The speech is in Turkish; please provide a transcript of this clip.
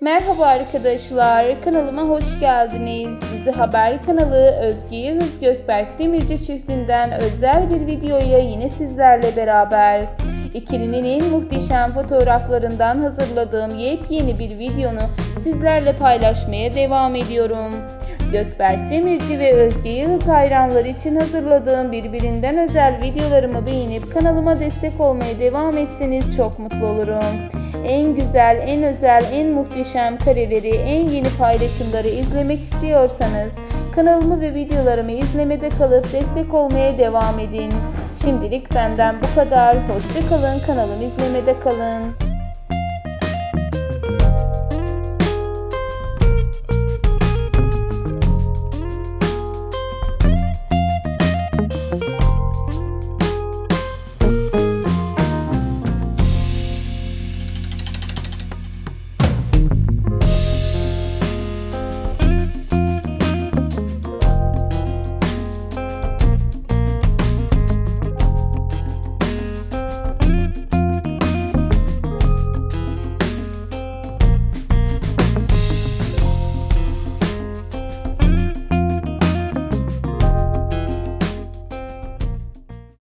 Merhaba arkadaşlar, kanalıma hoş geldiniz. Dizi Haber kanalı Özge Yağız Gökberk Demirci çiftinden özel bir videoya yine sizlerle beraber. İkilinin en muhteşem fotoğraflarından hazırladığım yepyeni bir videonu sizlerle paylaşmaya devam ediyorum. Gökberk Demirci ve Özge Yağız hayranları için hazırladığım birbirinden özel videolarımı beğenip kanalıma destek olmaya devam etseniz çok mutlu olurum. En güzel, en özel, en muhteşem kareleri, en yeni paylaşımları izlemek istiyorsanız kanalımı ve videolarımı izlemede kalıp destek olmaya devam edin. Şimdilik benden bu kadar. Hoşçakalın, kanalımı izlemede kalın.